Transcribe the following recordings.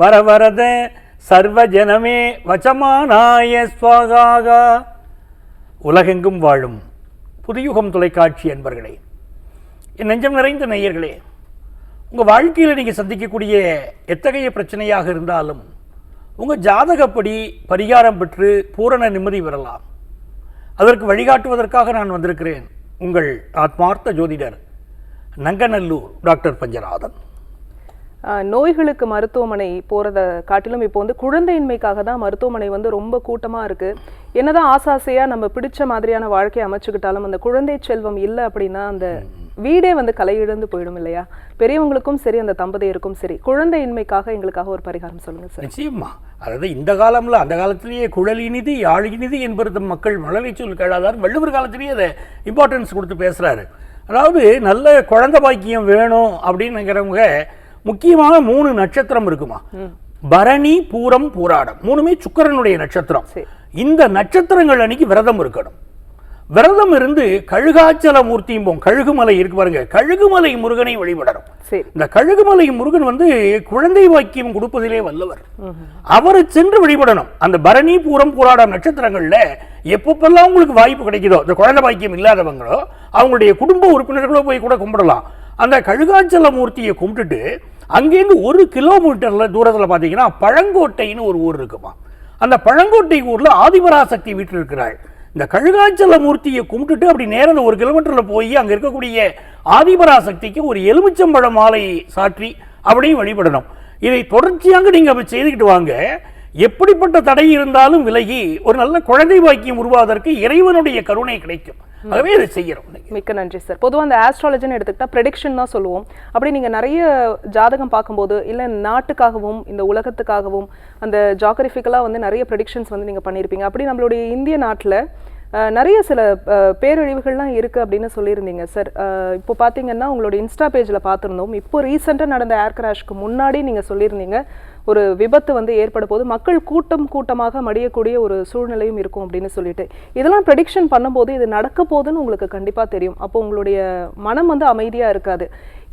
வரவரத சர்வஜனமே வச்சமானாய ஸ்வாகாகா உலகெங்கும் வாழும் புதுயுகம் தொலைக்காட்சி என்பர்களே என் நெஞ்சம் நிறைந்த நேயர்களே உங்கள் வாழ்க்கையில் நீங்கள் சந்திக்கக்கூடிய எத்தகைய பிரச்சனையாக இருந்தாலும் உங்கள் ஜாதகப்படி பரிகாரம் பெற்று பூரண நிம்மதி பெறலாம். அதற்கு வழிகாட்டுவதற்காக நான் வந்திருக்கிறேன் உங்கள் ஆத்மார்த்த ஜோதிடர் நங்கநல்லூர் டாக்டர் பஞ்சநாதன். நோய்களுக்கு மருத்துவமனை போறத காட்டிலும் இப்போ வந்து குழந்தையின்மைக்காக தான் மருத்துவமனை வந்து ரொம்ப கூட்டமா இருக்கு. என்னதான் ஆசாசையா நம்ம பிடிச்ச மாதிரியான வாழ்க்கையை அமைச்சுக்கிட்டாலும் அந்த குழந்தை செல்வம் இல்லை அப்படின்னா அந்த வீடே வந்து கலை இழந்து போயிடும் இல்லையா? பெரியவங்களுக்கும் சரி அந்த தம்பதியருக்கும் சரி குழந்தையின்மைக்காக எங்களுக்காக ஒரு பரிகாரம் சொல்லுங்க சார். நிச்சயமா. அதாவது இந்த காலம்ல அந்த காலத்திலேயே குழல் இனிது யாழ் இனிது என்பது மக்கள் மழலை சொல் கேளாதார் வள்ளுவர் காலத்திலேயே அதை இம்பார்ட்டன்ஸ் கொடுத்து பேசுறாரு. அதாவது நல்ல குழந்தை பாக்கியம் வேணும் அப்படின்னு முக்கியமான மூணு நட்சத்திரம் இருக்குமா? பரணி பூரம் பூராடம். மூணுமே சுக்கிரனுடைய நட்சத்திரம். இந்த நட்சத்திரங்கள் அன்னைக்கு விரதம் இருக்கணும். விரதம் இருந்து கழுகாச்சல மூர்த்தியும்போம் கழுகுமலை இருக்கு பாருங்க. கழுகுமலை முருகனை வழிபடணும். இந்த கழுகுமலை முருகன் வந்து குழந்தை வாக்கியம் கொடுப்பதிலே வல்லவர். அவரை சென்று வழிபடணும். அந்த பரணி பூரம் பூராடம் நட்சத்திரங்கள்ல எப்பப்பெல்லாம் உங்களுக்கு வாய்ப்பு கிடைக்குதோ இந்த குழந்தை பாக்கியம் இல்லாதவங்களோ அவங்களுடைய குடும்ப உறுப்பினர்களோ போய் கூட கும்பிடலாம். அந்த கழுகாச்சல மூர்த்தியை கும்பிட்டுட்டு அங்கேருந்து ஒரு கிலோமீட்டரில் தூரத்தில் பார்த்தீங்கன்னா பழங்கோட்டைன்னு ஒரு ஊர் இருக்குமா? அந்த பழங்கோட்டை ஊரில் ஆதிபராசக்தி வீட்டில் இருக்கிறாள். இந்த கழுகாச்சல மூர்த்தியை கும்பிட்டுட்டு அப்படி நேரம் ஒரு கிலோமீட்டரில் போய் அங்கே இருக்கக்கூடிய ஆதிபராசக்திக்கு ஒரு எலுமிச்சம்பழ மாலை சாற்றி அப்படியும் வழிபடணும். இதை தொடர்ச்சியாக நீங்கள் அப்ப செய்துக்கிட்டு வாங்க. எப்படிப்பட்ட தடை இருந்தாலும் விலகி ஒரு நல்ல குழந்தை பாக்கியம் உருவாவதற்கு இறைவனுடைய கருணை கிடைக்கும். ஆகவே இதை இன்னைக்கு. மிக்க நன்றி சார் பொதுவாக அந்த ஆஸ்ட்ராலஜின்னு எடுத்துக்கிட்டா ப்ரெடிக்ஷன் தான் சொல்லுவோம். அப்படி நீங்கள் நிறைய ஜாதகம் பார்க்கும்போது இல்லை நாட்டுக்காகவும் இந்த உலகத்துக்காகவும் அந்த ஜாகிரபிக்கலாக வந்து நிறைய ப்ரெடிக்ஷன்ஸ் வந்து நீங்கள் பண்ணியிருப்பீங்க அப்படி நம்மளுடைய இந்திய நாட்டில் நிறைய சில பேரழிவுகள்லாம் இருக்குது அப்படின்னு சொல்லியிருந்தீங்க சார் இப்போ பார்த்தீங்கன்னா உங்களோட இன்ஸ்டா பேஜில் பார்த்துருந்தோம். இப்போ ரீசெண்டாக நடந்த ஏர் கிராஷ்க்கு முன்னாடி நீங்கள் சொல்லியிருந்தீங்க ஒரு விபத்து வந்து ஏற்பட போது மக்கள் கூட்டம் கூட்டமாக மடியக்கூடிய ஒரு சூழ்நிலையும் இருக்கும் அப்படின்னு சொல்லிட்டு. இதெல்லாம் ப்ரெடிக்ஷன் பண்ணும்போது இது நடக்க போகுதுன்னு உங்களுக்கு கண்டிப்பாக தெரியும். அப்போ உங்களுடைய மனம் வந்து அமைதியாக இருக்காது.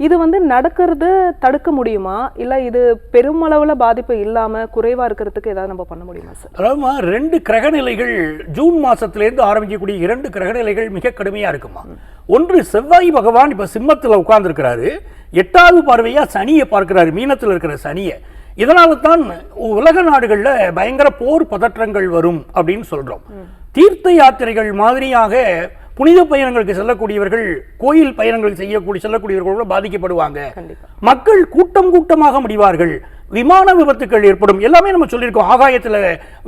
இது வந்து நடக்கிறது தடுக்க முடியுமா? இல்லை இது பெருமளவில் பாதிப்பு இல்லாமல் குறைவாக இருக்கிறதுக்கு ஏதாவது நம்ம பண்ண முடியுமா சார் அதாவதுமா ரெண்டு கிரகநிலைகள் ஜூன் மாதத்துலேருந்து ஆரம்பிக்கக்கூடிய இரண்டு கிரகநிலைகள் மிக கடுமையாக இருக்குமா. ஒன்று செவ்வாய் பகவான் இப்போ சிம்மத்தில் உட்கார்ந்துருக்கிறாரு. எட்டாவது பார்வையாக சனியை பார்க்கிறாரு. மீனத்தில் இருக்கிற சனியை. இதனால தான் உலக நாடுகள்ல பயங்கர போர் பதற்றங்கள் வரும் அப்படின்னு சொல்றோம். தீர்த்த யாத்திரைகள் மாதிரியாக புனித பயணங்களுக்கு செல்லக்கூடியவர்கள் கோயில் பயணங்கள் செய்யக்கூடிய செல்லக்கூடியவர்கள் கூட பாதிக்கப்படுவாங்க. மக்கள் கூட்டம் கூட்டமாக முடிவார்கள். விமான விபத்துக்கள் ஏற்படும். எல்லாமே நம்ம சொல்லியிருக்கோம். ஆகாயத்துல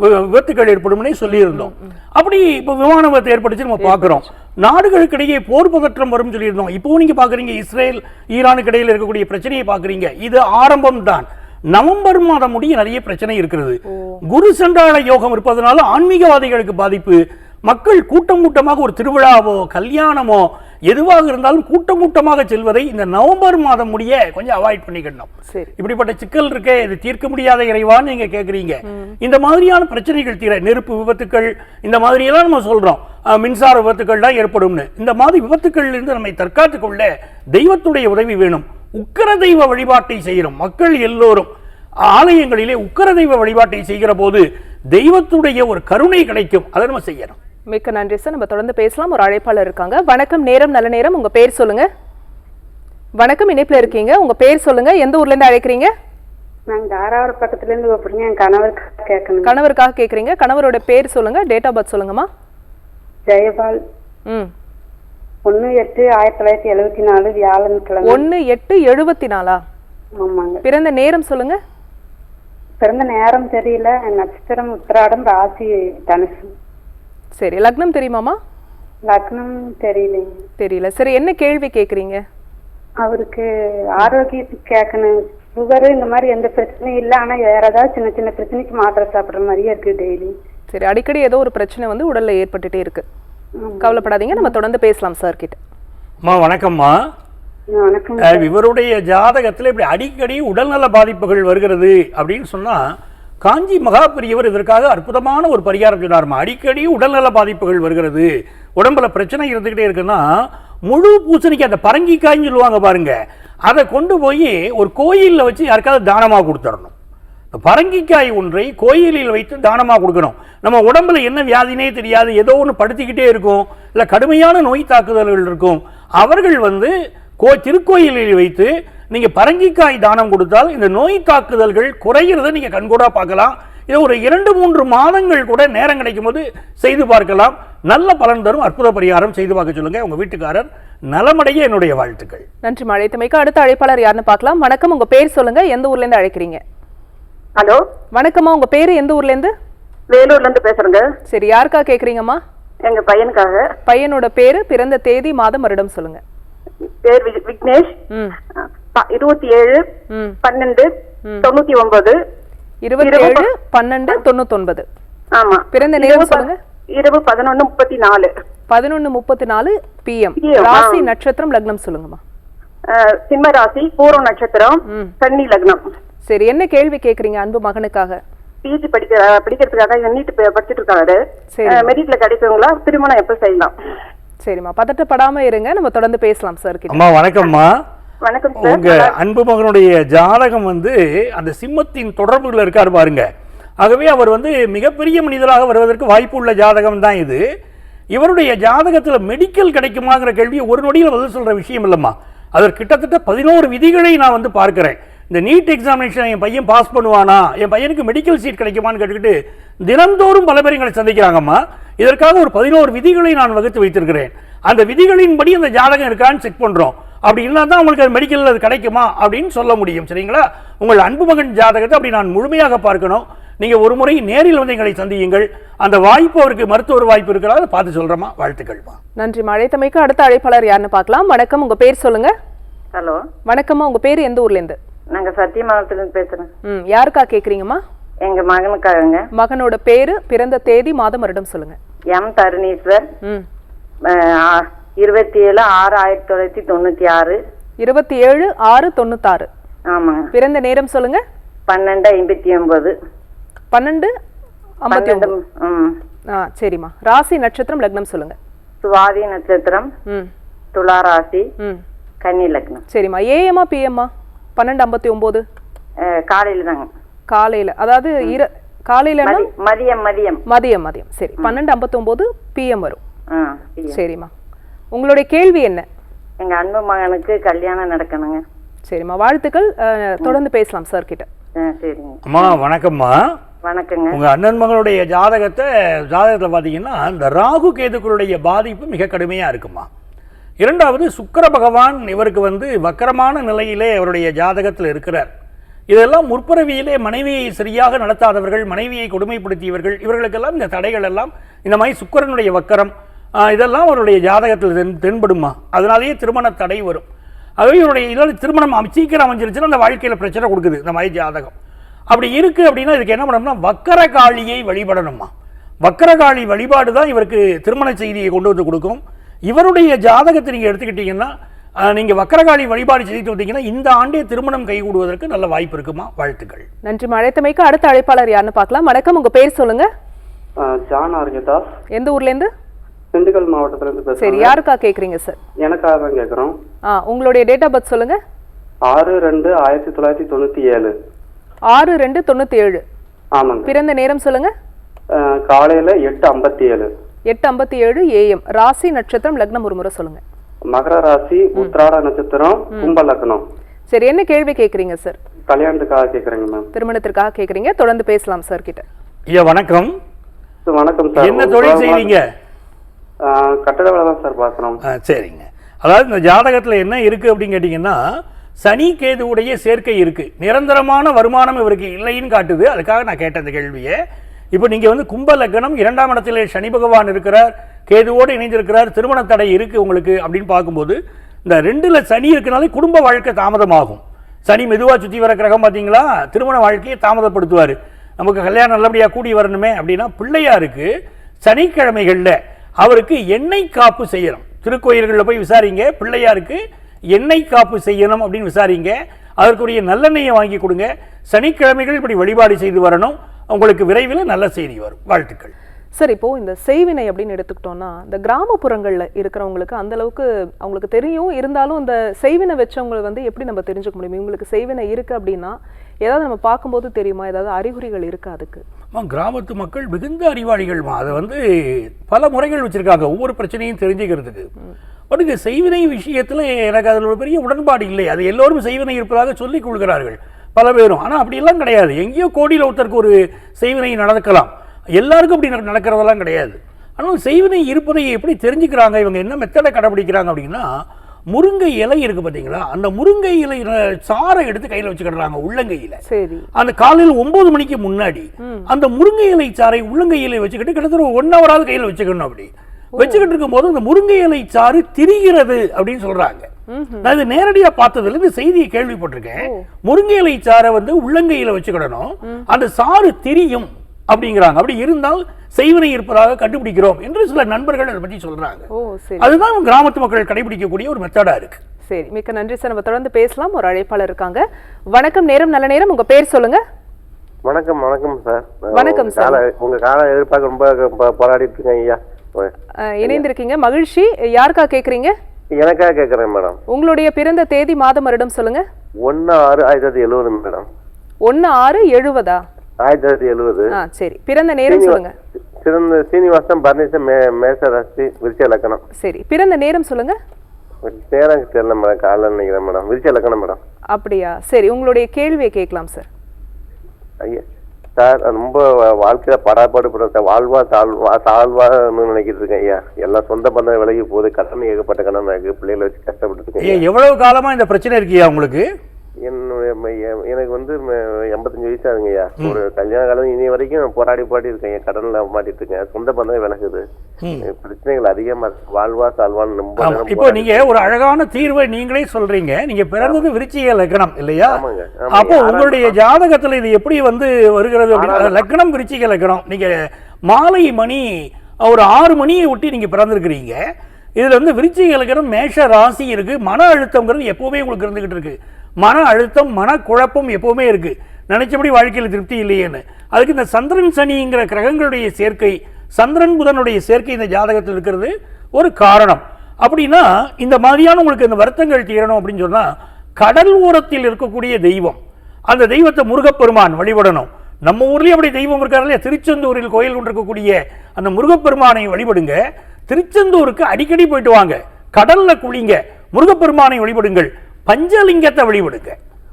விபத்துக்கள் ஏற்படும்னே சொல்லியிருந்தோம். அப்படி இப்போ விமான விபத்து ஏற்பட்டுச்சு நம்ம பார்க்கிறோம் நாடுகளுக்கிடையே போர் பதற்றம் வரும் சொல்லியிருந்தோம். இப்போ நீங்க பாக்குறீங்க இஸ்ரேல் ஈரானுக்கு இடையில இருக்கக்கூடிய பிரச்சனையை பாக்குறீங்க. இது ஆரம்பம் தான் நவம்பர் மாதம் முடிய நிறைய பிரச்சனை இருக்கிறது. குரு சண்டாள யோகம் இருப்பதனால ஆன்மீகவாதிகளுக்கு பாதிப்பு. மக்கள் கூட்டம் கூட்டமாக ஒரு திருவிழாவோ கல்யாணமோ எதுவாக இருந்தாலும் கூட்டம் கூட்டமாக செல்வதை இந்த நவம்பர் மாதம் முடிய கொஞ்சம் அவாய்ட் பண்ணிக்கணும். இப்படிப்பட்ட சிக்கல் இருக்கே இது தீர்க்க முடியாத இறைவான்னு நீங்க கேக்குறீங்க. இந்த மாதிரியான பிரச்சனைகள் தீர நெருப்பு விபத்துக்கள் இந்த மாதிரி எல்லாம் நம்ம சொல்றோம். மின்சார விபத்துக்கள்லாம் ஏற்படும்னு. இந்த மாதிரி விபத்துக்கள் இருந்து நம்மை தற்காத்துக் கொள்ள தெய்வத்துடைய உதவி வேணும். உக்கர தெய்வ வழிபாட்டை செய்கிறோம் மக்கள் எல்லோரும் ஆலயங்களிலே உக்கர தெய்வ வழிபாட்டை செய்கிற போது தெய்வத்துடைய ஒரு கருணை கிடைக்கும். அதை நம்ம செய்யணும். மிக்க நன்றி சார். நம்ம தொடர்ந்து பேசலாம். ஒரு அழைப்பாளர் இருக்காங்க. வணக்கம் நேரம் நல்ல நேரம். உங்க பேர் சொல்லுங்க. வணக்கம் இணைப்புல இருக்கீங்க. உங்க பேர் சொல்லுங்க. எந்த ஊர்ல இருந்து அழைக்கிறீங்க? நாங்க தாராவரம் பக்கத்துல இருந்து கூப்பிடுங்க என் கணவருக்கு கேட்கணும். கணவருக்காக கேக்குறீங்க கணவரோட பேர் சொல்லுங்க. டேட் ஆஃப் பர்த் சொல்லுங்கம்மா. ஜெயபால். ம். ஒண்ணு எட்டு ஆயிரத்தி தொள்ளாயிரத்தி எழுபத்தி நாலு வியாழன்கிழமை. ஒன்னு எட்டு எழுபத்தி நாலா? ஆமாங்க. பிறந்த நேரம் சொல்லுங்க. பிறந்த நேரம் தெரியல. நட்சத்திரம் உத்திராடம் ராசி தனுசு. சரி லக்னம் தெரியுமாமா லக்னம் தெரியலைங்க. தெரியல. சரி என்ன கேள்வி கேக்குறீங்க? அவருக்கு ஆரோக்கியத்துக்கு கேட்கணும் சுகரு இந்த மாதிரி எந்த பிரச்சனையும் இல்லை. ஆனா வேற ஏதாவது சின்ன சின்ன பிரச்சனைக்கு மாத்திரை சாப்பிடுற மாதிரியே இருக்கு டெய்லி. சரி அடிக்கடி ஏதோ ஒரு பிரச்சனை வந்து உடல்ல ஏற்பட்டுட்டே இருக்கு. கவலைப்படாதீங்க நம்ம தொடர்ந்து பேசலாம் சார் கிட்ட. அம்மா வணக்கம்மா. இவருடைய ஜாதகத்தில் இப்படி அடிக்கடி உடல்நல பாதிப்புகள் வருகிறது அப்படின்னு சொன்னா காஞ்சி மகாபெரியவர் இதற்காக அற்புதமான ஒரு பரிகாரம் சொன்னார்மா. அடிக்கடி உடல்நல பாதிப்புகள் வருகிறது. உடம்புல பிரச்சனை இருந்துகிட்டே இருக்குன்னா முழு பூசணிக்கு அந்த பரங்கிக்காய்ன்னு சொல்லுவாங்க பாருங்க. அதை கொண்டு போய் ஒரு கோயிலில் வச்சு யாருக்காவது தானமாக கொடுத்துடணும். பரங்கிக்காய் ஒன்றை கோயிலில் வைத்து தானமாக கொடுக்கணும். நம்ம உடம்புல என்ன வியாதினே தெரியாது. ஏதோ ஒன்று படுத்திக்கிட்டே இருக்கும். இல்லை கடுமையான நோய் தாக்குதல்கள் இருக்கும். அவர்கள் வந்து கோ திருக்கோயிலில் வைத்து நீங்கள் பரங்கிக்காய் தானம் கொடுத்தால் இந்த நோய் தாக்குதல்கள் குறைகிறத நீங்கள் கண்கூடாக பார்க்கலாம். இதை ஒரு இரண்டு மூன்று மாதங்கள் கூட நேரம் கிடைக்கும் போது செய்து பார்க்கலாம். நல்ல பலன் தரும். அற்புத பரிகாரம் செய்து பார்க்க சொல்லுங்க. உங்க வீட்டுக்காரர் நலமடைய என்னுடைய வாழ்த்துக்கள். நன்றி அழைத்தமைக்கு அடுத்த அழைப்பாளர் யாருன்னு பார்க்கலாம். வணக்கம். உங்க பேர் சொல்லுங்க. எந்த ஊர்ல இருந்து அழைக்கிறீங்க? ஹலோ? வணக்கம்மா உங்க பேரு எந்த ஊர்ல இருந்து? வேலூர்ல இருந்து பேசுறேங்க. சரி யாருக்கா கேக்குறீங்கம்மா? எங்க பையனுக்காக. பையனோட பேரு பிறந்த தேதி மாதம் வருடம் சொல்லுங்க. பேர் விக்னேஷ். ப- இருபத்தி ஏழு பன்னெண்டு தொண்ணூத்தி ஒன்பது இருபத்தி ஏழு பன்னெண்டு தொண்ணூத்தொன்பது. ஆமா. பிறந்த நேரம் ப- சொல்லுங்க. இரவு பதினொன்னு முப்பத்தி நாலு பதினொன்னு முப்பத்தி நாலு பிஎம் PM, ஆ. ராசி நட்சத்திரம் லக்னம் சொல்லுங்கம்மா. சிம்ம ராசி பூர்வ நட்சத்திரம். கன்னி லக்னம். சரி என்ன கேள்வி கேக்குறீங்க அன்பு மகனுக்காக? பிஜி படிக்க படிக்கிறதுக்காக நீட் படிச்சிட்டு இருக்காரு சரி. மெரிட்ல கிடைக்குங்களா திருமணம் எப்ப செய்யலாம்? சரிம்மா பதட்டப்படாம இருங்க. நம்ம தொடர்ந்து பேசலாம் சார் அம்மா வணக்கம்மா. வணக்கம் சார் உங்க அன்பு மகனுடைய ஜாதகம் வந்து அந்த சிம்மத்தின் தொடர்புல இருக்கார் பாருங்க. ஆகவே அவர் வந்து மிகப்பெரிய மனிதராக வருவதற்கு வாய்ப்பு உள்ள ஜாதகம் தான் இது. இவருடைய ஜாதகத்தில் மெடிக்கல் கிடைக்குமாங்கிற கேள்வி ஒரு நொடியில் பதில் சொல்ற விஷயம் இல்லைம்மா. அதற்கு கிட்டத்தட்ட பதினோரு விதிகளை நான் வந்து பார்க்கிறேன். இந்த நீட் எக்ஸாமினேஷன் என் பையன் பாஸ் பண்ணுவானா? என் பையனுக்கு மெடிக்கல் சீட் கிடைக்குமான்னு கேட்டுக்கிட்டு தினந்தோறும் பல பேர் எங்களை சந்திக்கிறாங்கம்மா. இதற்காக ஒரு பதினோரு விதிகளை நான் வகுத்து வைத்திருக்கிறேன். அந்த விதிகளின்படி அந்த ஜாதகம் இருக்கான்னு செக் பண்றோம். அப்படி இருந்தால் தான் உங்களுக்கு அது மெடிக்கல் அது கிடைக்குமா அப்படின்னு சொல்ல முடியும். சரிங்களா? உங்கள் அன்பு மகன் ஜாதகத்தை அப்படி நான் முழுமையாக பார்க்கணும். நீங்க ஒரு முறை நேரில் வந்து எங்களை சந்தியுங்கள். அந்த வாய்ப்பு அவருக்கு மருத்துவர் வாய்ப்பு இருக்கிறதா அதை பார்த்து சொல்றோமா வாழ்த்துக்கள்மா நன்றி அழைத்தமைக்கு அடுத்த அழைப்பாளர் யாருன்னு பார்க்கலாம். வணக்கம். உங்க பேர் சொல்லுங்க. ஹலோ. வணக்கம்மா. உங்க பேர் எந்த ஊர்ல இருந்து? நாங்க சத்தியமங்கலத்துல பேசுறேன் ம் யாருக்கா கேக்குறீங்கம்மா? எங்க மகனுக்காகங்க. மகனோட பேரு பிறந்த தேதி மாதம் வருடம் சொல்லுங்க. எம் தருணீஸ்வர். ம். இருபத்தி ஏழு ஆறு ஆயிரத்தி தொள்ளாயிரத்தி தொண்ணூத்தி ஆறு இருபத்தி ஏழு ஆறு தொண்ணூத்தாறு. ஆமாங்க. பிறந்த நேரம் சொல்லுங்க. பன்னெண்டு ஐம்பத்தி ஒன்பது பன்னெண்டு ஐம்பத்தி ஒன்பது ம். ஆ சரிம்மா. ராசி நட்சத்திரம் லக்னம் சொல்லுங்க. சுவாதி நட்சத்திரம் ம். துலா ராசி ம். கன்னி லக்னம். சரிம்மா. ஏஎம்மா பிஎம்மா பன்னெண்டு ஐம்பத்தி ஒம்பது? அஹ், காலையில தாங்க காலையில அதாவது இர காலையிலன்னா? மதி- மதியம் மதியம். மதியம் மதியம். சரி பன்னெண்டு ஐம்பத்தொம்போது பிஎம் வரும். சரிம்மா. உங்களுடைய கேள்வி என்ன? எங்க அன்பு மகனுக்கு கல்யாணம் நடக்கணுங்க. சரிம்மா வாழ்த்துக்கள். தொடர்ந்து பேசலாம் சார் கிட்ட சரிங்க. அம்மா வணக்கம்மா. வணக்கங்க. உங்க அண்ணன் மகனுடைய ஜாதகத்தை ஜாதகத்தில் பார்த்தீங்கன்னா இந்த ராகு கேதுக்களுடைய பாதிப்பு மிக கடுமையா இருக்குமா இரண்டாவது சுக்கர பகவான் இவருக்கு வந்து வக்கரமான நிலையிலே அவருடைய ஜாதகத்தில் இருக்கிறார். இதெல்லாம் முற்பிறவியிலே மனைவியை சரியாக நடத்தாதவர்கள் மனைவியை கொடுமைப்படுத்தியவர்கள் இவர்களுக்கெல்லாம் இந்த தடைகள் எல்லாம் இந்த மாதிரி சுக்கரனுடைய வக்கரம் இதெல்லாம் அவருடைய ஜாதகத்தில் தென் தென்படுமா? அதனாலேயே திருமண தடை வரும். ஆகவே இவருடைய இதில் திருமணம் சீக்கிரம் அமைஞ்சிருச்சுன்னா அந்த வாழ்க்கையில் பிரச்சனை கொடுக்குது இந்த மாதிரி ஜாதகம். அப்படி இருக்குது அப்படின்னா இதுக்கு என்ன பண்ணணும்னா வக்கரகாளியை வழிபடணுமா? வக்கரகாளி வழிபாடு தான் இவருக்கு திருமண செய்தியை கொண்டு வந்து கொடுக்கும். இவருடைய ஜாதகத்தை நீங்கள் எடுத்துக்கிட்டீங்கன்னா ஆஹ், நீங்க வக்கரகாளி வழிபாடு செய்துட்டு வந்தீங்கன்னா இந்த ஆண்டே திருமணம் கைகூடுவதற்கு நல்ல வாய்ப்பு இருக்குமா? வாழ்த்துக்கள். நன்றி அழைத்தமைக்கு அடுத்த அழைப்பாளர் யாருன்னு பார்க்கலாம். வணக்கம். உங்க பேர் சொல்லுங்க. ஜான் ஆர்கதாஸ் எந்த ஊர்ல இருந்து திண்டுக்கல் மாவட்டத்துல இருந்து சரி யாருக்கா கேக்குறீங்க சார் எனக்காக தான் கேட்குறோம் ஆ உங்களுடைய டேட் ஆஃப் பர்த் சொல்லுங்க. ஆறு ரெண்டு ஆயிரத்தி தொள்ளாயிரத்தி தொண்ணூத்தி ஏழு ஆறு ரெண்டு தொண்ணூத்தி ஏழு ஆமாங்க. பிறந்த நேரம் சொல்லுங்க. ஆ, காலையில எட்டு ஐம்பத்தி ஏழு எட்டு ஐம்பத்தி ஏழு ஏஎம் ராசி நட்சத்திரம் லக்னம் ஒரு முறை சொல்லுங்க. மகர ராசி உத்திராட நட்சத்திரம் கும்ப லக்னம். சரி என்ன கேள்வி கேக்குறீங்க சார் கல்யாணத்துக்காக கேட்குறேங்க மேம் திருமணத்திற்காக கேக்குறீங்க தொடர்ந்து பேசலாம் சார் கிட்ட. ஐயா வணக்கம். வணக்கம் சார் என்ன தொழில் செய்வீங்க கட்டட வேலை தான் சார் பார்க்குறோம் சரிங்க. அதாவது இந்த ஜாதகத்தில் என்ன இருக்குது அப்படின்னு கேட்டிங்கன்னா சனி கேதுவுடைய சேர்க்கை இருக்குது நிரந்தரமான வருமானம் இவருக்கு இல்லைன்னு காட்டுது. அதுக்காக நான் கேட்ட இந்த கேள்வியை. இப்போ நீங்கள் வந்து கும்ப லக்னம் இரண்டாம் இடத்திலே சனி பகவான் இருக்கிறார் கேதுவோடு இணைந்திருக்கிறார் திருமண தடை இருக்குது உங்களுக்கு அப்படின்னு பார்க்கும்போது இந்த ரெண்டில் சனி இருக்கனாலே குடும்ப வாழ்க்கை தாமதமாகும். சனி மெதுவாக சுற்றி வர கிரகம் பார்த்தீங்களா திருமண வாழ்க்கையை தாமதப்படுத்துவார். நமக்கு கல்யாணம் நல்லபடியாக கூடி வரணுமே அப்படின்னா பிள்ளையாருக்கு சனிக்கிழமைகளில் அவருக்கு எண்ணெய் காப்பு செய்யணும். திருக்கோயில்களில் போய் விசாரிங்க பிள்ளையாருக்கு எண்ணெய் காப்பு செய்யணும் அப்படின்னு விசாரிங்க அதற்குரிய நல்லெண்ணெயை வாங்கி கொடுங்க. சனிக்கிழமைகள் இப்படி வழிபாடு செய்து வரணும். உங்களுக்கு விரைவில் நல்ல செய்தி வரும். வாழ்த்துக்கள். சார் இப்போ இந்த செய்வினை அப்படின்னு எடுத்துக்கிட்டோம்னா இந்த கிராமப்புறங்கள்ல இருக்கிறவங்களுக்கு அந்த அளவுக்கு அவங்களுக்கு தெரியும். இருந்தாலும் இந்த செய்வினை வச்சவங்களை வந்து எப்படி நம்ம தெரிஞ்சுக்க முடியும்? இவங்களுக்கு செய்வினை இருக்கு அப்படின்னா ஏதாவது நம்ம பார்க்கும்போது தெரியுமா? ஏதாவது அறிகுறிகள் இருக்கா அதுக்கு? கிராமத்து மக்கள் மிகுந்த அறிவாளிகள்மா அதை வந்து பல முறைகள் வச்சிருக்காங்க. ஒவ்வொரு பிரச்சனையும் தெரிஞ்சுக்கிறதுக்கு. பட் இந்த செய்வினை விஷயத்துல எனக்கு அதில் ஒரு பெரிய உடன்பாடு இல்லை. அது எல்லோரும் செய்வினை இருப்பதாக சொல்லிக் கொள்கிறார்கள். பல பேரும். ஆனா அப்படியெல்லாம் கிடையாது. எங்கேயோ கோடியில் ஒருத்தருக்கு ஒரு செய்வினை நடக்கலாம். எல்லாருக்கும் அப்படி நட- நடக்கிறதெல்லாம் கிடையாது. ஆனால் செய்வினை இருப்பதை எப்படி தெரிஞ்சுக்கிறாங்க? இவங்க என்ன மெத்தடை கடைபிடிக்கிறாங்க அப்படின்னா முருங்கை இலை இருக்கு பார்த்தீங்களா அந்த முருங்கை இலை சாறை எடுத்து கையில் வச்சுக்கிடுறாங்க உள்ளங்கையில். சரி. அந்த காலையில் ஒன்பது மணிக்கு முன்னாடி அந்த முருங்கை இலை சாறை உள்ளங்கை இலை வச்சுக்கிட்டு கிட்டத்தட்ட ஒன் ஹவராவது கையில் வச்சுக்கணும் அப்படி. வச்சுக்கிட்டு இருக்கும்போது அந்த முருங்கை இலை சாறு திரிகிறது அப்படின்னு சொல்றாங்க. நான் இது நேரடியா பார்த்ததுல இந்த செய்தியை கேள்விப்பட்டிருக்கேன். முருங்கை இலை சாறை வந்து உள்ளங்கையில வச்சுக்கிடணும். அந்த சாறு திரியும் அப்படிங்கிறாங்க. அப்படி இருந்தால் செய்வினை இருப்பதாக கண்டுபிடிக்கிறோம் என்று சில நண்பர்கள் அதை பற்றி சொல்றாங்க. ஓ சரி. அதுதான் கிராமத்து மக்கள் கடைபிடிக்கக்கூடிய ஒரு மெத்தடா இருக்கு. சரி மிக்க நன்றி சார். நம்ம தொடர்ந்து பேசலாம். ஒரு அழைப்பாளர் இருக்காங்க. வணக்கம் நேரம் நல்ல நேரம். உங்க பேர் சொல்லுங்க. வணக்கம் வணக்கம் சார். வணக்கம் கால உங்க கால எதிர்பார்க்க ரொம்ப போராடிட்டு இருக்கேன் ஐயா. இணைந்திருக்கீங்க. மகிழ்ச்சி. யாருக்கா கேக்குறீங்க? எனக்காக கேட்குறேன் மேடம். உங்களுடைய பிறந்த தேதி மாதம் வருடம் சொல்லுங்க. ஒன்று ஆறு ஆயிரத்தி தொள்ளாயிரத்தி எழுபது மேடம். ஒன்னு ஆறு எழுவதா? ஆயிரத்தி தொள்ளாயிரத்தி எழுபது ஆ சரி. பிறந்த நேரம் சொல்லுங்க. சிறந்த சீனிவாசன் பர்ணேசன் மே மேச ராசி விருச்ச இலக்கணம் சரி. பிறந்த நேரம் சொல்லுங்க. நேரம் தெரியல மேடம் காலைல நினைக்கிறேன் மேடம். விருச்ச இலக்கணம் மேடம். அப்படியா? சரி. உங்களுடைய கேள்வியை கேட்கலாம் சார். ஐயா. சார் ரொம்ப வாழ்க்கையில படாப்பாடு படுறேன் சார் வாழ்வா தாழ்வா தாழ்வான்னு நினைக்கிட்டு இருக்கேன் ஐயா. எல்லாம் சொந்த பந்தம் விலகி போகுது கடன் ஏகப்பட்ட கடன் இருக்கு. பிள்ளைகளை வச்சு கஷ்டப்பட்டு இருக்கேன் எவ்வளவு காலமா இந்த பிரச்சனை இருக்கியா உங்களுக்கு? என்னுடைய எனக்கு வந்து எண்பத்தஞ்சு வயசு ஆகுங்கய்யா. ஒரு கல்யாண காலம் இனி வரைக்கும் போராடி போராடி இருக்கேன். கடன்ல மாட்டிட்டு இருக்கேன் சொந்த பந்தம் விலகுது. பிரச்சனைகள் அதிகமா இருக்கு. வாழ்வா சால்வான்னு ரொம்ப இப்போ நீங்க ஒரு அழகான தீர்வை நீங்களே சொல்றீங்க. நீங்க பிறந்தது விருச்சிக லக்னம் இல்லையா. அப்போ உங்களுடைய ஜாதகத்துல இது எப்படி வந்து வருகிறது அப்படின்னா லக்னம் விருச்சிக லக்னம். நீங்க மாலை மணி ஒரு ஆறு மணியை ஒட்டி நீங்க பிறந்திருக்கிறீங்க. இதுல வந்து விருச்சிக லக்னம் மேஷ ராசி இருக்கு. மன அழுத்தம்ங்கிறது எப்பவுமே உங்களுக்கு இருந்துகிட்டு இருக்கு. மன அழுத்தம் மன குழப்பம் எப்பவுமே இருக்கு. நினைச்சபடி வாழ்க்கையில் திருப்தி இல்லையேன்னு. அதுக்கு இந்த சந்திரன் சனிங்கிற கிரகங்களுடைய சேர்க்கை சந்திரன் புதனுடைய சேர்க்கை இந்த ஜாதகத்தில் இருக்கிறது ஒரு காரணம். அப்படின்னா இந்த மாதிரியான உங்களுக்கு இந்த வருத்தங்கள் தீரணும் அப்படின்னு சொன்னால் கடல் ஓரத்தில் இருக்கக்கூடிய தெய்வம். அந்த தெய்வத்தை முருகப்பெருமான் வழிபடணும். நம்ம ஊர்லேயும் அப்படி தெய்வம் இருக்காரு இல்லையா? திருச்செந்தூரில் கோயில் கொண்டிருக்கக்கூடிய அந்த முருகப்பெருமானை வழிபடுங்க. திருச்செந்தூருக்கு அடிக்கடி போயிட்டு வாங்க. கடலில் குளிங்க. முருகப்பெருமானை வழிபடுங்கள். பஞ்சலிங்கத்தை வழிபடுங்க.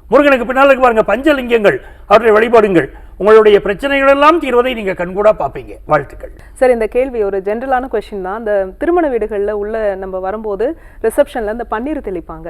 முருகனுக்கு பின்னால் இருக்கு பாருங்க பஞ்சலிங்கங்கள். அவற்றை வழிபாடுங்கள். உங்களுடைய பிரச்சனைகள் எல்லாம் தீர்வதை நீங்க கண்கூடா பார்ப்பீங்க. வாழ்த்துக்கள். சார் இந்த கேள்வி ஒரு ஜென்ரலான கொஸ்டின் தான். அந்த திருமண வீடுகளில் உள்ள நம்ம வரும்போது ரிசப்ஷனில் இந்த பன்னீர் தெளிப்பாங்க.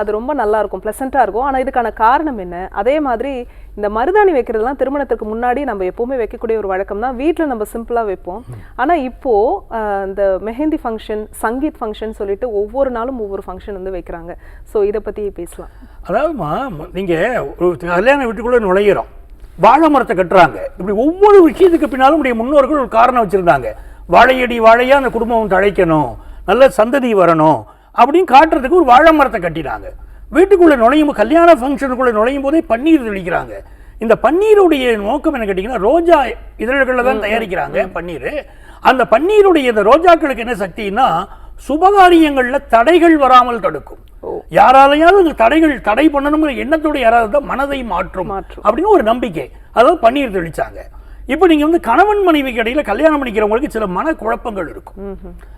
அது ரொம்ப நல்லா இருக்கும் ப்ளசண்ட்டாக இருக்கும். ஆனால் இதுக்கான காரணம் என்ன? அதே மாதிரி இந்த மருதாணி வைக்கிறதுலாம் திருமணத்துக்கு முன்னாடி நம்ம எப்போவுமே வைக்கக்கூடிய ஒரு வழக்கம் தான். வீட்டில் நம்ம சிம்பிளாக வைப்போம். ஆனால் இப்போ ஆஹ், இந்த மெஹந்தி ஃபங்க்ஷன் சங்கீத் ஃபங்க்ஷன் சொல்லிட்டு ஒவ்வொரு நாளும் ஒவ்வொரு ஃபங்க்ஷன் வந்து வைக்கிறாங்க. ஸோ இதை பற்றி பேசலாம். அதாவதுமா நீங்க ஒரு கல்யாண வீட்டுக்குள்ள நுழையிறோம். வாழை மரத்தை கட்டுறாங்க. இப்படி ஒவ்வொரு விஷயத்துக்கு பின்னாலும் உடைய முன்னோர்கள் ஒரு காரணம் வச்சிருந்தாங்க. வாழையடி வாழையா அந்த குடும்பம் தழைக்கணும். நல்ல சந்ததி வரணும். அப்படின்னு காட்டுறதுக்கு ஒரு வாழை மரத்தை கட்டினாங்க. வீட்டுக்குள்ள நுழையும் கல்யாண ஃபங்க்ஷனுக்குள்ள நுழையும் போதே பன்னீர் தெளிக்கிறாங்க. இந்த பன்னீருடைய நோக்கம் என்ன கேட்டிங்கன்னா ரோஜா இதழ்களில் தான் தயாரிக்கிறாங்க பன்னீர். அந்த பன்னீருடைய இந்த ரோஜாக்களுக்கு என்ன சக்தின்னா சுபகாரியங்கள்ல தடைகள் வராமல் தடுக்கும். யாராலையாவது தடைகள் தடை பண்ணணுங்கிற எண்ணத்தோட யாராவது தான் மனதை மாற்றும். அப்படின்னு ஒரு நம்பிக்கை. அதாவது பன்னீர் தெளிச்சாங்க. இப்போ நீங்க வந்து கணவன் மனைவிக்கு இடையில கல்யாணம் பண்ணிக்கிறவங்களுக்கு சில மன குழப்பங்கள் இருக்கும்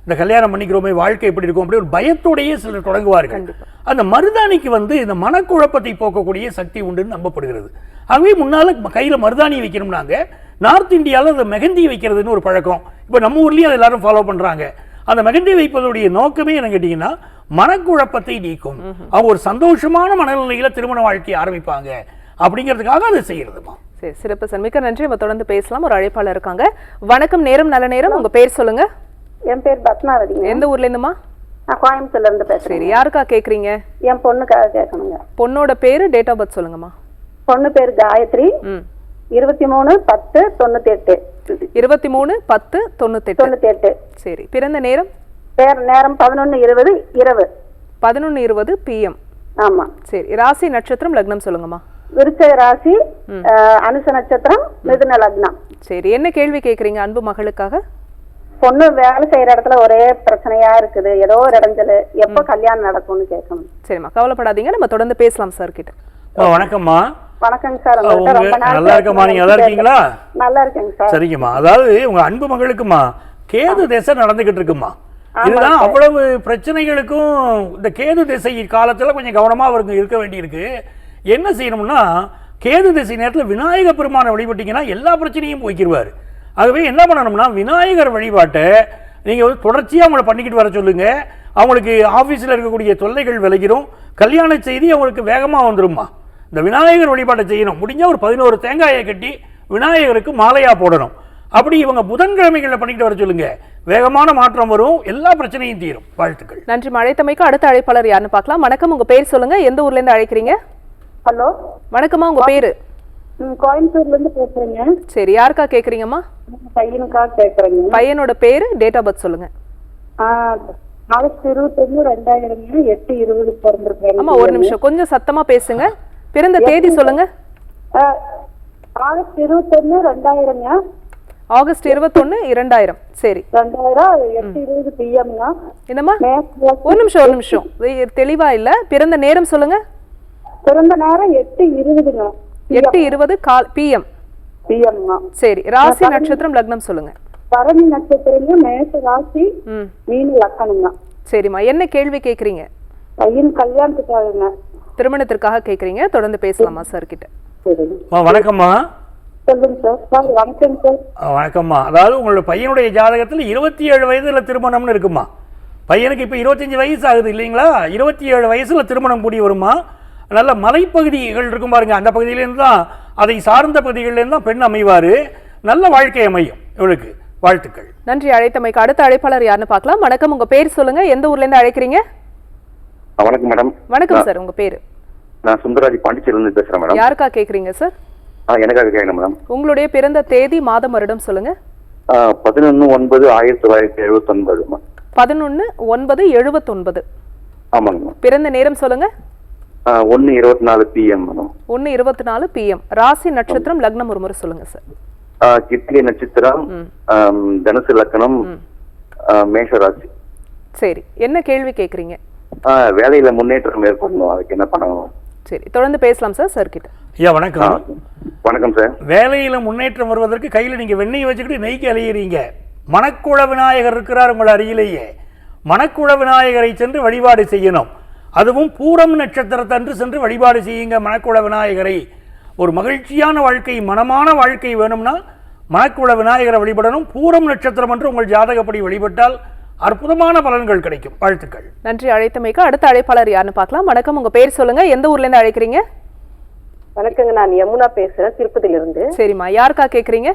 இந்த கல்யாணம் பண்ணிக்கிறோமே வாழ்க்கை எப்படி இருக்கும் அப்படி ஒரு பயத்தோடையே சிலர் தொடங்குவார்கள். அந்த மருதாணிக்கு வந்து இந்த மனக்குழப்பத்தை போக்கக்கூடிய சக்தி உண்டுன்னு நம்பப்படுகிறது. ஆகவே முன்னால கையில மருதாணி வைக்கணும்னாங்க. நார்த் இந்தியாவில் அந்த மெகந்தி வைக்கிறதுன்னு ஒரு பழக்கம். இப்போ நம்ம ஊர்லயும் அதை எல்லாரும் ஃபாலோ பண்றாங்க. அந்த மெகந்தி வைப்பதுடைய நோக்கமே என்ன கேட்டீங்கன்னா மனக்குழப்பத்தை நீக்கும். அவங்க ஒரு சந்தோஷமான மனநிலையில திருமண வாழ்க்கையை ஆரம்பிப்பாங்க. அப்படிங்கிறதுக்காக அதை செய்யறதுமா? சரி சிறப்பு. சார் மிக்க நன்றி. நம்ம தொடர்ந்து பேசலாம். ஒரு அழைப்பாளர் இருக்காங்க. வணக்கம் நேரம் நல்ல நேரம். உங்க பேர் சொல்லுங்க. என் பேர் பத்மாவதிங்க எந்த ஊர்ல இருந்துமா? நான் கோயம்புத்தூர்ல இருந்து சரி பேசுறேன் யாருக்கா கேக்குறீங்க? என் பொண்ணுக்காக கேட்கணுங்க. பொண்ணோட பேரு டேட் ஆஃப் பர்த் சொல்லுங்கம்மா. பொண்ணு பேர் காயத்ரி. இருபத்தி மூணு பத்து தொண்ணூத்தி எட்டு இருபத்தி மூணு பத்து தொண்ணூத்தெட்டு. தொண்ணூத்தி எட்டு சரி பிறந்த நேரம்? பேர் நேரம் பதினொன்னு இருபது இரவு. பதினொன்று இருபது பிஎம் ஆமா. சரி ராசி நட்சத்திரம் லக்னம் சொல்லுங்கம்மா. விருச்சக ராசி அனுச நட்சத்திரம் மிதுன லக்னம். சரி என்ன கேள்வி கேக்குறீங்க அன்பு மகளுக்காக? பொண்ணு வேலை செய்யற இடத்துல ஒரே பிரச்சனையா இருக்குது. ஏதோ ஒரு இடைஞ்சல். எப்ப கல்யாணம் நடக்கும்னு கேட்கணும் சரிம்மா கவலைப்படாதீங்க. நம்ம தொடர்ந்து பேசலாம் சார் கிட்ட. வணக்கம்மா. வணக்கங்க சார் நல்லா இருக்கம்மா. நீங்க நல்லா இருக்கீங்களா? நல்லா இருக்கேங்க சார் சரிங்கம்மா. அதாவது உங்க அன்பு மகளுக்குமா கேது திசை நடந்துகிட்டு இருக்குமா இதுதான் அவ்வளவு பிரச்சனைகளுக்கும் இந்த கேது திசை காலத்துல கொஞ்சம் கவனமா அவருக்கு இருக்க வேண்டியிருக்கு. என்ன செய்யணும்னா கேது திசை நேரத்துல விநாயக பெருமானை வழிபட்டீங்கன்னா எல்லா பிரச்சனையும் போய்க்கிருவாரு. ஆகவே என்ன பண்ணணும்னா விநாயகர் வழிபாட்டை நீங்க வந்து தொடர்ச்சியா அவங்கள பண்ணிக்கிட்டு வர சொல்லுங்க. அவங்களுக்கு ஆபீஸ்ல இருக்கக்கூடிய தொல்லைகள் விலகிரும். கல்யாண செய்தி அவங்களுக்கு வேகமா வந்துரும்மா. இந்த விநாயகர் வழிபாட்டை செய்யணும். முடிஞ்சா ஒரு பதினோரு தேங்காயை கட்டி விநாயகருக்கு மாலையா போடணும். அப்படி இவங்க புதன்கிழமைகளில் பண்ணிக்கிட்டு வர சொல்லுங்க. வேகமான மாற்றம் வரும். எல்லா பிரச்சனையும் தீரும். வாழ்த்துக்கள். நன்றி மழைத்தமைக்கு அடுத்த அழைப்பாளர் யாருன்னு பார்க்கலாம். வணக்கம் உங்க பேர் சொல்லுங்க. எந்த ஊர்ல இருந்து அழைக்கிறீங்க? ஹலோ. வணக்கம்மா உங்க பேரு? கோயம்புத்தூர்ல இருந்து பேசுறேங்க. சரி யாருக்கா கேக்குறீங்கம்மா? பையனுக்காக கேக்குறேங்க. பையனோட பேரு டேட் ஆஃப் பர்த் சொல்லுங்க. ஆகஸ்ட் இருபத்தொன்னு ரெண்டாயிரம் எட்டு இருபது பிறந்திருக்கேன். அம்மா ஒரு நிமிஷம். கொஞ்சம் சத்தமா பேசுங்க. பிறந்த தேதி சொல்லுங்க. ஆகஸ்ட் இருபத்தொன்னு ரெண்டாயிரங்க ஆகஸ்ட் இருபத்தொன்னு இரண்டாயிரம். சரி. என்னம்மா? ஒரு நிமிஷம் ஒரு நிமிஷம். தெளிவா இல்ல. பிறந்த நேரம் சொல்லுங்க. பிறந்த நேரம் எட்டு இருபதுங்க. எட்டு இருபது கால் பிஎம் பிஎம்ங்க சரி. ராசி நட்சத்திரம் லக்னம் சொல்லுங்க. பரணி நட்சத்திரங்க மேச ராசி மீன் லக்கணுங்க. சரிம்மா. என்ன கேள்வி கேக்குறீங்க? பையன் கல்யாணத்துக்காகங்க. திருமணத்திற்காக கேக்குறீங்க. தொடர்ந்து பேசலாமா சார். கிட்ட? வணக்கம்மா. வணக்கம்மா. அதாவது உங்களோட பையனுடைய ஜாதகத்தில் இருபத்தி ஏழு வயதுல திருமணம்னு இருக்குமா? பையனுக்கு இப்போ இருபத்தஞ்சு வயசு ஆகுது இல்லைங்களா? இருபத்தி ஏழு வயசுல திருமணம் கூடி வருமா? நல்ல மலைப்பகுதிகள் இருக்கும் பாருங்க. அந்த பகுதியிலேருந்து தான் அதை சார்ந்த பகுதிகளிலேருந்து தான் பெண் அமைவார். நல்ல வாழ்க்கை அமையும் இவளுக்கு. வாழ்த்துக்கள். நன்றி. அழைத்தமைக்கு அடுத்த அழைப்பாளர் யாருன்னு பார்க்கலாம். வணக்கம். உங்க பேர் சொல்லுங்க. எந்த ஊர்ல இருந்து அழைக்கிறீங்க? வணக்கம் மேடம். வணக்கம் சார். உங்க பேரு? நான் சுந்தராஜ் பாண்டிச்சேரியிலிருந்து பேசுறேன் மேடம். யாருக்கா கேக்குறீங்க சார்? எனக்காக கேட்கணும் மேடம் உங்களுடைய பிறந்த தேதி மாதம் வருடம் சொல்லுங்க. பதினொன்று ஒன்பது ஆயிரத்தி தொள்ளாயிரத்தி எழுபத்தி ஒன்பது பதினொன்னு ஒன்பது எழுபத்தொன்பது ஆமாங்க பிறந்த நேரம் சொல்லுங்க. ஒன்று இருபத்தி நாலு பிஎம் மேடம் ஒன்னு இருபத்தி நாலு பிஎம் ராசி நட்சத்திரம் லக்னம் ஒரு முறை சொல்லுங்க சார் கிருத்திகை நட்சத்திரம் தனுசு லக்கணம் ஆ, மேஷ ராசி சரி என்ன கேள்வி கேக்குறீங்க? ஆ, வேலையில முன்னேற்றம் ஏற்படணும். அதுக்கு என்ன பண்ணணும்? சரி தொடர்ந்து பேசலாம் சார் சார் கிட்ட. ஐயா வணக்கம். வணக்கம் சார். வேலையில முன்னேற்றம் வருவதற்கு கையில நீங்க வெண்ணெய் வச்சுக்கிட்டு நெய்க்கு அலையிறீங்க. மணக்குள விநாயகர் இருக்கிறார் உங்கள் அருகிலேயே. மணக்குள விநாயகரை சென்று வழிபாடு செய்யணும். அதுவும் பூரம் நட்சத்திரத்தன்று சென்று வழிபாடு செய்யுங்க மணக்குள விநாயகரை. ஒரு மகிழ்ச்சியான வாழ்க்கை மனமான வாழ்க்கை வேணும்னா மணக்குள விநாயகரை வழிபடணும். பூரம் நட்சத்திரம் என்று உங்கள் ஜாதகப்படி வழிபட்டால் அற்புதமான பலன்கள் கிடைக்கும். வாழ்த்துக்கள். நன்றி அழைத்தமைக்கு அடுத்த அழைப்பாளர் யாருன்னு பார்க்கலாம். வணக்கம் உங்க பேர் சொல்லுங்க. எந்த ஊர்ல இருந்து அழைக்கிறீங்க? வணக்கங்க நான் யமுனா பேசுறேன் திருப்பதியில இருந்து சரிம்மா யாருக்கா கேக்குறீங்க?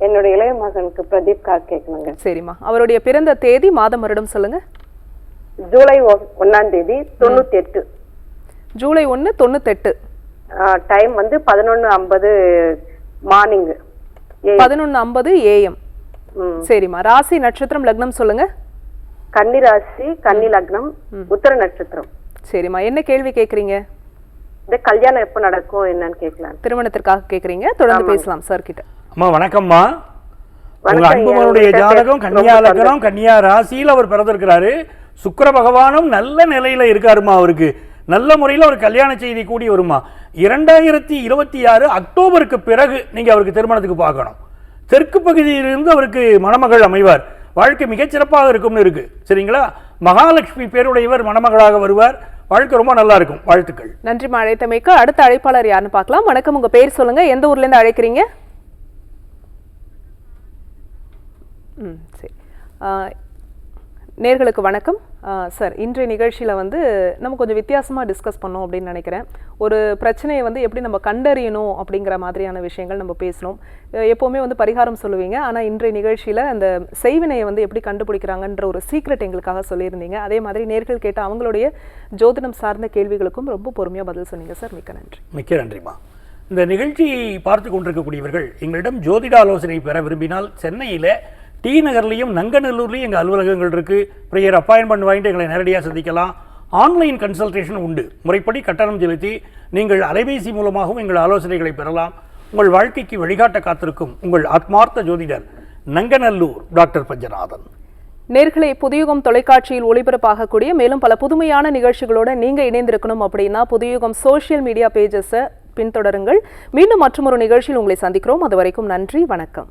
என்னோட இளைய மகனுக்கு பிரதீப் கார் கேட்கணுங்க. சரிம்மா அவருடைய பிறந்த தேதி மாதம் வருடம் சொல்லுங்க. ஜூலை ஒ- ஒண்ணாம் தேதி தொண்ணூத்தி எட்டு ஜூலை ஒன்று தொண்ணூத்தெட்டு. டைம் வந்து பதினொன்னு ஐம்பது மார்னிங் பதினொன்று ஐம்பது ஏஎம் சரிம்மா ராசி நட்சத்திரம் லக்னம் சொல்லுங்க. கன்னி ராசி கன்னி லக்னம் உத்தர நட்சத்திரம். சரிம்மா என்ன கேள்வி கேக்குறீங்க? இந்த கல்யாணம் எப்ப நடக்கும் என்னன்னு கேட்கலாம் திருமணத்திற்காக கேக்குறீங்க தொடர்ந்து பேசலாம் சார் கிட்ட அம்மா வணக்கம்மா. உங்க அன்புமனுடைய. ஜாதகம் கன்னியா. லக்னம் கன்னியா ராசியில் அவர் பிறந்திருக்கிறாரு. சுக்கிர பகவானும் நல்ல நிலையில இருக்காருமா அவருக்கு. நல்ல முறையில் ஒரு கல்யாண செய்தி கூடி வருமா இரண்டாயிரத்தி இருபத்தி ஆறு அக்டோபருக்கு பிறகு நீங்க அவருக்கு திருமணத்துக்கு பார்க்கணும். தெற்கு பகுதியிலிருந்து அவருக்கு மணமகள் அமைவார். வாழ்க்கை மிகச்சிறப்பாக இருக்கும்னு இருக்கு. சரிங்களா? மகாலட்சுமி பேருடையவர் மணமகளாக வருவார். வாழ்க்கை ரொம்ப நல்லா இருக்கும். வாழ்த்துக்கள். நன்றி அழைத்தமைக்கு. அடுத்த அழைப்பாளர் யாருன்னு பார்க்கலாம். வணக்கம். உங்க பேர் சொல்லுங்க. எந்த ஊர்ல இருந்து அழைக்கிறீங்க? ம் சரி. நேர்களுக்கு வணக்கம். சார் இன்றைய நிகழ்ச்சியில் வந்து நம்ம கொஞ்சம் வித்தியாசமாக டிஸ்கஸ் பண்ணோம் அப்படின்னு நினைக்கிறேன். ஒரு பிரச்சனையை வந்து எப்படி நம்ம கண்டறியணும் அப்படிங்கிற மாதிரியான விஷயங்கள் நம்ம பேசணும் எப்போவுமே வந்து பரிகாரம் சொல்லுவீங்க. ஆனால் இன்றைய நிகழ்ச்சியில் அந்த செய்வினையை வந்து எப்படி கண்டுபிடிக்கிறாங்கன்ற ஒரு சீக்ரெட் எங்களுக்காக சொல்லியிருந்தீங்க. அதே மாதிரி நேர்கள் கேட்ட அவங்களுடைய ஜோதிடம் சார்ந்த கேள்விகளுக்கும் ரொம்ப பொறுமையாக பதில் சொன்னீங்க சார். மிக்க நன்றி. மிக்க நன்றிம்மா. இந்த நிகழ்ச்சியை பார்த்து கொண்டிருக்கக்கூடியவர்கள் எங்களிடம் ஜோதிட ஆலோசனை பெற விரும்பினால் சென்னையில் டி நகர்லையும் நங்கநல்லூர்லேயும் எங்கள் அலுவலகங்கள் இருக்குது ப்ரேயர் அப்பாயின்மெண்ட் வாங்கிட்டு எங்களை நேரடியாக சந்திக்கலாம். ஆன்லைன் கன்சல்டேஷன் உண்டு. முறைப்படி கட்டணம் செலுத்தி நீங்கள் அலைபேசி மூலமாகவும் எங்கள் ஆலோசனைகளை பெறலாம். உங்கள் வாழ்க்கைக்கு வழிகாட்ட காத்திருக்கும் உங்கள் ஆத்மார்த்த ஜோதிடர் நங்கநல்லூர் டாக்டர் பஞ்சநாதன். நேர்களை புதுயுகம் தொலைக்காட்சியில் ஒளிபரப்பாகக்கூடிய மேலும் பல புதுமையான நிகழ்ச்சிகளோட நீங்கள் இணைந்திருக்கணும் அப்படின்னா புதுயுகம் சோஷியல் மீடியா பேஜஸை பின்தொடருங்கள். மீண்டும் மற்றொரு நிகழ்ச்சியில் உங்களை சந்திக்கிறோம். அது வரைக்கும் நன்றி வணக்கம்.